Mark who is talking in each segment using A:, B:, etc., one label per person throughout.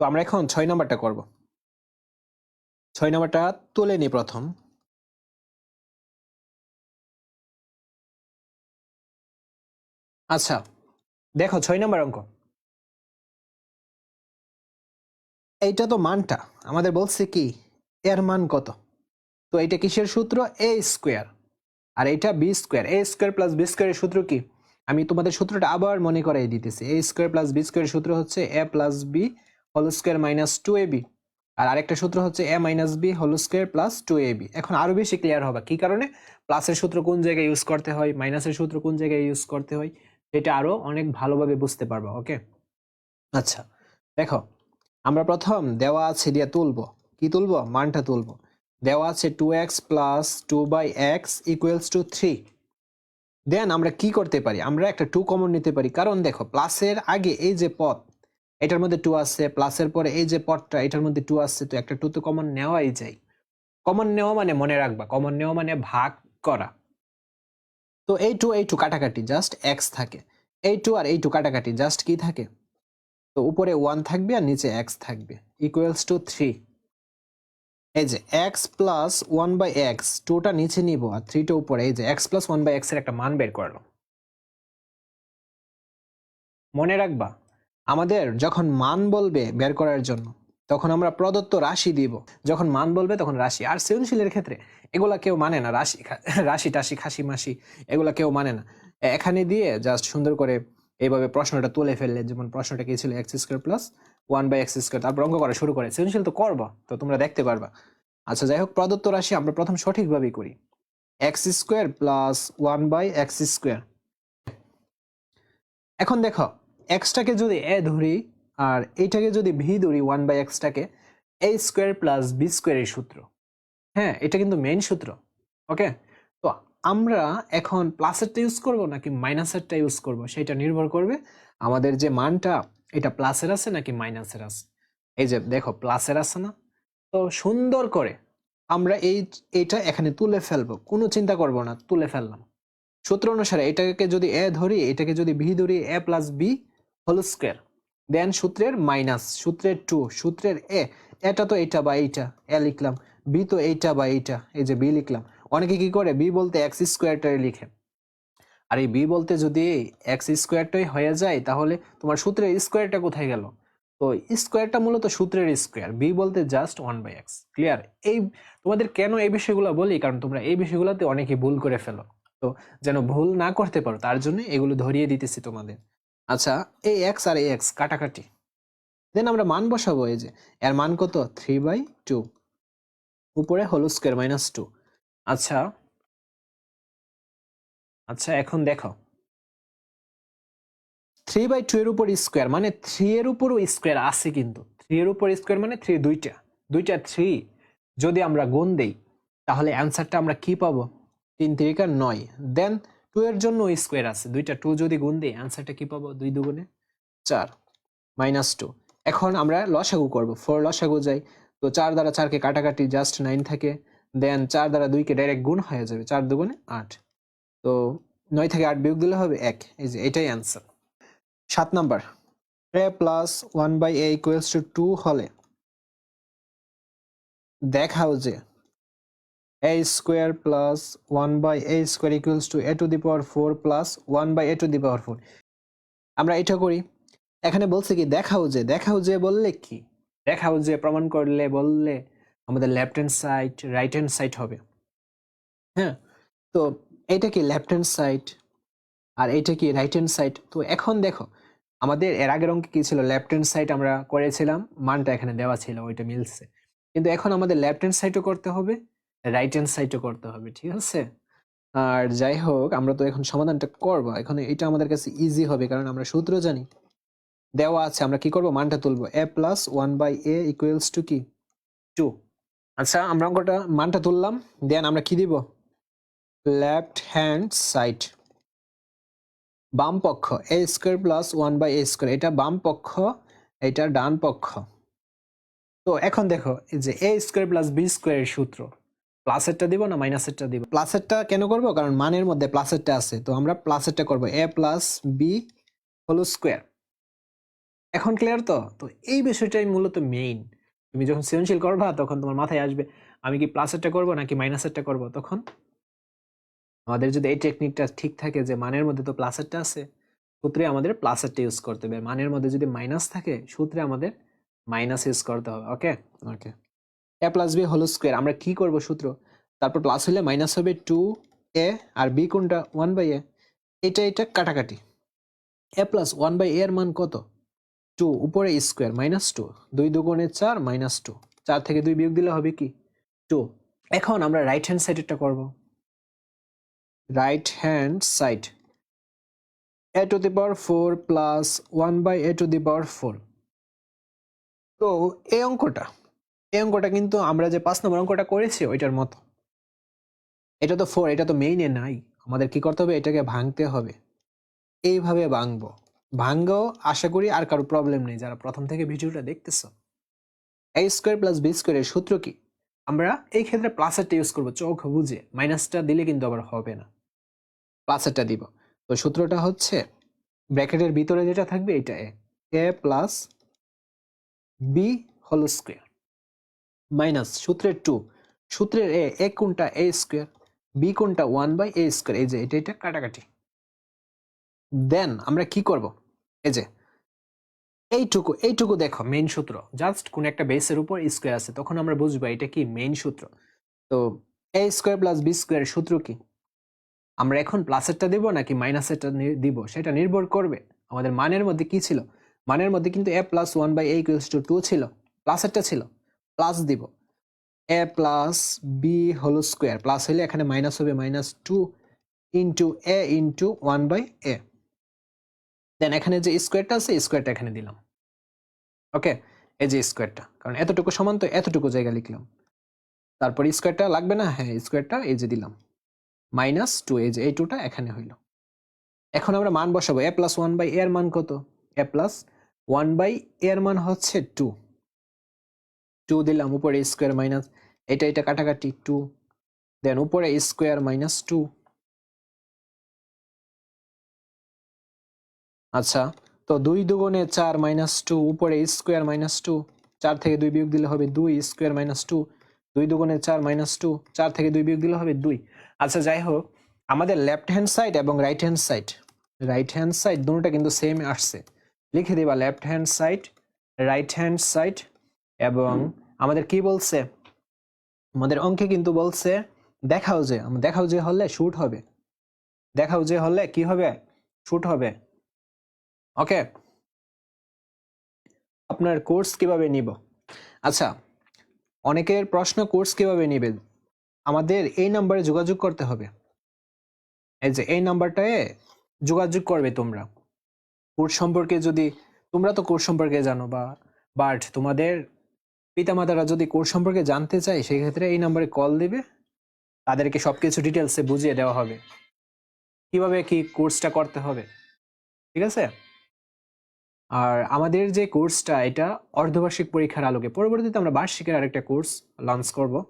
A: তো আমরা এখন ছয় নাম্বারটা করব। ছয় নাম্বারটা তুলে নিই প্রথম। আচ্ছা দেখো ছয় নাম্বার অঙ্ক। এইটা তো মানটা। আমাদের বলছে কি, এর মান কত? তো এইটা কিসের সূত্র? এ স্কোয়ার আর এটা B square A square plus B স্কোয়ারের সূত্র কি? আমি তোমাদের সূত্রটা আবার মনে করাই দিতেছি। এ স্কোয়ার প্লাস বি স্কোয়ারের সূত্র হচ্ছে A plus B whole square minus two A B আর আরেকটা সূত্র হচ্ছে A minus B whole square plus two A B এখন আরও বেশি ক্লিয়ার হবে। কি কারণে? প্লাসের সূত্র কোন জায়গায় ইউজ করতে হয়? মাইনাসের সূত্র কোন জায়গায় ইউজ করতে হয়? সেটা আরও অনেক ভালোভাবে বুঝতে পারবা ওকে আচ্ছা দেখো, আমরা প্রথম দেওয়া আছে দিয়ে তুলবো। কি তুলবো? মানটা তুলবো। দেওয়া আছে two X plus two by X equals two three then আমরা কি করতে পারি? আমরা একটা টু কমন নিতে পারি। কারণ দেখো প্লাসের আগে এই যে পথ এটার মধ্যে টু আছে প্লাসের পরে এই যে পথটা, এটার মধ্যে টু আছে, তো একটা টু তো কমন নেওয়াই যায়। কমন নেওয়া মানে মনে রাখবা কমন নেওয়া মানে ভাগ করা। তো এই টু এই টু কাটাকাটি জাস্ট এক্স থাকে। এই টু আর এই টু কাটাকাটি জাস্ট কি থাকে? তো উপরে ওয়ান থাকবে আর নিচে এক্স থাকবে। ইকুয়ালস টু থ্রি এই যে X plus one by X টুটা নিচে নিব আর থ্রিটা উপরে। এই যে এক্স প্লাস ওয়ান বাই এক্সের একটা মান বের করল মনে রাখবা? আমাদের যখন মান বলবে বের করার জন্য, তখন আমরা প্রদত্ত রাশি দিব। যখন মান বলবে তখন রাশি। আর সৃজনশীলের ক্ষেত্রে এগুলা কেউ মানে না, রাশি রাশি টাশি, খাসি মাসি এগুলা কেউ মানে না। এখানে দিয়ে জাস্ট সুন্দর করে এইভাবে প্রশ্নটা তুলে ফেললে যেমন প্রশ্নটা কি ছিল? X square plus one by X square তারপর অঙ্ক করা শুরু করে। সৃজনশীল তো করব, তো তোমরা দেখতে পারবা। আচ্ছা যাই হোক, প্রদত্ত রাশি আমরা প্রথম সঠিকভাবেই করি। X square plus one by X square এখন দেখো এক্সটাকে যদি এ ধরি আর এইটাকে যদি ভি ধরি ওয়ান বাই এক্সটাকে এ স্কোয়ার প্লাস বি স্কোয়ারের সূত্র। হ্যাঁ এটা কিন্তু মেইন সূত্র ওকে তো আমরা এখন প্লাসেরটা ইউজ করব নাকি মাইনাসেরটা ইউজ করব? সেটা নির্ভর করবে আমাদের যে মানটা, এটা প্লাসের আছে নাকি মাইনাসের আছে। এই যে দেখো প্লাসের আছে না? তো সুন্দর করে আমরা এই, এটা এখানে তুলে ফেলব, কোনো চিন্তা করব না, তুলে ফেললাম। সূত্র অনুসারে এটাকে যদি এ ধরি, এটাকে যদি ভি ধরি A plus B whole square then সূত্রের মাইনাস সূত্রের টু সূত্রের এ এটা তো এইটা বা এইটা এ লিখলাম বি তো এইটা বা এইটা, এই যে বি লিখলাম। অনেকে কি করে বি বলতে এক্স স্কোয়ারটাই লিখে। আর এই বি বলতে যদি এক্স স্কোয়ারটাই হয়ে যায়, তাহলে তোমার সূত্রের স্কোয়ারটা কোথায় গেল? তো স্কোয়ারটা মূলত সূত্রের স্কোয়ার বি বলতে just one by X clear এই, তোমাদের কেন এই বিষয়গুলো বলি? কারণ তোমরা এই বিষয়গুলোতে অনেকে ভুল করে ফেলো। তো যেন ভুল না করতে পারো, তার জন্য এগুলো ধরিয়ে দিতেছি তোমাদের। আচ্ছা এই এক্স আর এই এক্স কাটাকাটি। দেন আমরা মান বসাবো, এই যে, এর মান কত? থ্রি বাই টু উপরে হোল স্কোয়ার মাইনাস টু আচ্ছা আচ্ছা এখন দেখো। থ্রি বাই টু এর উপর স্কোয়ার মানে থ্রি এর উপরও স্কোয়ার আছে কিন্তু। থ্রি এর উপর স্কোয়ার মানে থ্রি দুইটা। দুইটা থ্রি যদি আমরা গুণ দেই, তাহলে অ্যান্সারটা আমরা কি পাবো? তিন তিরিকা নয়। দেন টু এর জন্য স্কোয়ার আছে। দুইটা টু যদি গুণ দিই অ্যান্সারটা কি পাবো? দুই দুগুণে? চার। মাইনাস টু এখন আমরা লসাগু করব। ফোর লসাগু যাই। তো চার দ্বারা চারকে কাটাকাটি জাস্ট নাইন থাকে। দেন চার দ্বারা দুইকে ডাইরেক্ট গুণ হয়ে যাবে চার দুগুণে আট। তো নয় থেকে আট বিয়োগ দিলে হবে এক। এই যে এটাই অ্যান্সার সাত number. A plus one by A equals to two হলে দেখাও যে A square plus one by A square equals to A to the power four plus one by A to the power four আমরা এটা করি। এখানে বলছে কি, দেখাও যে দেখাও যে বললে কি? দেখাও যে, প্রমাণ করলে বললে আমাদের left hand side right hand side হবে। হ্যাঁ তো এটা কি লেফট হ্যান্ড সাইড আর এটা কি রাইট হ্যান্ড সাইড তো এখন দেখো, আমাদের এর আগের অঙ্কে কি ছিল? লেফট হ্যান্ড সাইড আমরা করেছিলাম, মানটা এখানে দেওয়া ছিল, ওইটা মিলছে। কিন্তু এখন আমাদের লেফট হ্যান্ড সাইডও করতে হবে। রাইট হ্যান্ড সাইডও করতে হবে, ঠিক আছে? আর যাই হোক, আমরা তো এখন সমাধানটা করব। এখন এটা আমাদের কাছে ইজি হবে, কারণ আমরা সূত্র জানি। দেওয়া আছে, আমরা কি করব? মানটা তুলবো। A plus one by A equals to কি? টু আচ্ছা আমরা অঙ্কটা, মানটা তুললাম, দেন আমরা কি দিব? লেফট হ্যান্ড সাইড বাম পক্ষ A square plus one by A square এটা বাম পক্ষ, এটা ডান পক্ষ। তো এখন দেখো যে এ স্কোয়ার প্লাস বি স্কোয়ারের সূত্র। প্লাসেরটা দিব না মাইনাসেরটা দিব? প্লাসেরটা কেন করব? কারণ মানের মধ্যে প্লাসেরটা আছে। তো আমরা প্লাসেরটা করব। A plus B whole square. এখন ক্লিয়ার তো? তো এই বিষয়টাই মূলত মেইন তুমি যখন সৃজনশীল করবা তখন তোমার মাথায় আসবে আমি কি প্লাসেরটা করব নাকি মাইনাসেরটা করব? তখন আমাদের যদি এই টেকনিকটা ঠিক থাকে যে মানের মধ্যে তো প্লাসেরটা আছে সূত্রে আমাদের প্লাসেরটা ইউজ করতে হবে। মানের মধ্যে যদি মাইনাস থাকে সূত্রে আমাদের মাইনাস ইউজ করতে হবে। Okay okay A plus B whole square আমরা কি করব সূত্র? তারপর প্লাস হলে মাইনাস হবে টু এ আর বি কোনটা? ওয়ান বাই এ এটা এটা কাটাকাটি। এ প্লাস ওয়ান বাই এর মান কত? টু উপরে স্কোয়ার মাইনাস টু দুই দুগুণে চার মাইনাস টু চার থেকে দুই বিয়োগ দিলে হবে কি? টু এখন আমরা রাইট হ্যান্ড সাইডেরটা করব। Right hand side A to the power four plus one by A to the power four তো এই অঙ্কটা এই অঙ্কটা কিন্তু আমরা যে পাঁচ নম্বর অঙ্কটা করেছি, ওইটার মতো। এটা তো ফোর এটা তো মেইনে নাই। আমাদের কি করতে হবে? এটাকে ভাঙতে হবে। এইভাবে ভাঙবো। ভাঙ্গও আশা করি আর কারও প্রবলেম নেই। যারা প্রথম থেকে ভিডিওটা দেখতেছ এ স্কোয়ার প্লাস বি স্কোয়ারের সূত্র কি? আমরা এই ক্ষেত্রে প্লাসেরটা ইউজ করব চোখ বুঝে মাইনাসটা দিলে কিন্তু আবার হবে না। প্লাসেরটা দিব। তো সূত্রটা হচ্ছে ব্র্যাকেটের ভিতরে যেটা থাকবে, এটা A plus B whole square minus সূত্রের টু। সূত্রের এ এ কোনটা? এ স্কোয়ার, বি কোনটা? One by A square. এই যে, এটা এটা কাটাকাটি। দেন আমরা কি করব? এই যে, এইটুকু এইটুকু দেখো মেইন সূত্র। জাস্ট কোন একটা বেসের উপর স্কোয়ার আছে, তখন আমরা বুঝব এটা কি মেইন সূত্র। তো এ স্কোয়ার প্লাস বি স্কোয়ারের সূত্র কি? আমরা এখন প্লাসেরটা দিব নাকি মাইনাসেরটা দিব? সেটা নির্ভর করবে। আমাদের মানের মধ্যে কি ছিল? মানের মধ্যে কিন্তু A plus one by A equals to two ছিল। প্লাসেরটা ছিল। প্লাস দিব। A plus B whole square plus হলে এখানে মাইনাস হবে minus two into A into one by A then এখানে যে স্কোয়ারটা আছে স্কোয়ারটা এখানে দিলাম। ওকে এই যে স্কোয়ারটা কারণ এতটুকু সমান তো এতটুকু জায়গা লিখলাম। তারপর স্কোয়ারটা লাগবে না? হ্যাঁ স্কোয়ারটা এই যে দিলাম। মাইনাস টু এই যে এই টুটা এখানে হইল। এখন আমরা মান বসাবো। এ প্লাস ওয়ান বাই এর মান কত? এ প্লাস ওয়ান বাই এর মান হচ্ছে টু টু দিলাম, উপরে স্কোয়ার মাইনাস এটা এটা কাটাকাটি টু দেন উপরে স্কোয়ার মাইনাস টু আচ্ছা তো দুই দুগুণে চার মাইনাস টু উপরে স্কোয়ার মাইনাস টু চার থেকে দুই বিয়োগ দিলে হবে দুই স্কোয়ার মাইনাস টু দুই দুগুণে চার মাইনাস টু চার থেকে দুই বিয়োগ দিলে হবে দুই। আচ্ছা যাই হোক, আমাদের লেফট হ্যান্ড সাইড এবং right hand side right hand side দুটোটা কিন্তু সেম আসছে। লিখে দিবা left hand side right hand side এবং আমাদের কি বলছে? আমাদের অঙ্কে কিন্তু বলছে দেখাও যে দেখাও যে হলে শুট হবে। দেখাও যে হলে কি হবে? শুট হবে। ওকে আপনার কোর্স কীভাবে নিব? আচ্ছা অনেকের প্রশ্ন কোর্স কীভাবে নিবেন? আমাদের এই নাম্বারে যোগাযোগ করতে হবে। এই যে এই নাম্বারটায় যোগাযোগ করবে তোমরা। কোর্স সম্পর্কে যদি তোমরা তো কোর্স সম্পর্কে জানো বা বাট তোমাদের পিতামাতারা যদি কোর্স সম্পর্কে জানতে চায়, সেক্ষেত্রে এই নাম্বারে কল দিবে। তাদেরকে সবকিছু ডিটেলসে বুঝিয়ে দেওয়া হবে। কীভাবে কি কোর্সটা করতে হবে। ঠিক আছে? আর আমাদের যে কোর্সটা এটা অর্ধবার্ষিক পরীক্ষার আলোকে। পরবর্তীতে আমরা বার্ষিকের আরেকটা কোর্স লঞ্চ করব।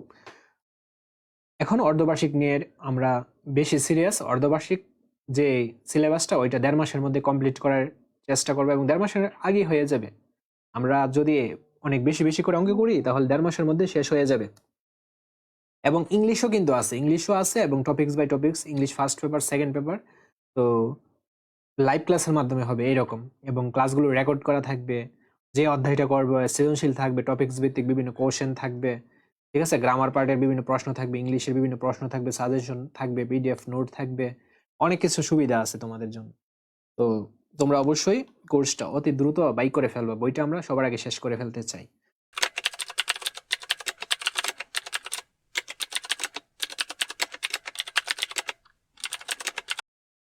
A: এখন অর্ধবার্ষিক নিয়ে আমরা বেশি সিরিয়াস অর্ধবার্ষিক যে সিলেবাসটা ওইটা দেড় মাসের মধ্যে কমপ্লিট করার চেষ্টা করব এবং দেড় মাসের আগেই হয়ে যাবে। আমরা যদি অনেক বেশি বেশি করে অঙ্ক করি, তাহলে দেড় মাসের মধ্যে শেষ হয়ে যাবে। এবং ইংলিশও কিন্তু আছে, ইংলিশও আছে এবং topics by topics English first paper second paper তো লাইভ ক্লাসের মাধ্যমে হবে এইরকম এবং ক্লাসগুলো রেকর্ড করা থাকবে, যে অধ্যায়টা করবে, সৃজনশীল থাকবে টপিক্স ভিত্তিক বিভিন্ন কোশ্চেন থাকবে, ঠিক আছে? গ্রামার পার্টের বিভিন্ন প্রশ্ন থাকবে ইংলিশের বিভিন্ন প্রশ্ন থাকবে সাজেশন থাকবে পিডিএফ নোট থাকবে, অনেক কিছু সুবিধা আছে তোমাদের জন্য। তো তোমরা অবশ্যই কোর্সটা অতি দ্রুত বাই করে ফেলবা। বইটা আমরা সবার আগে শেষ করে ফেলতে চাই।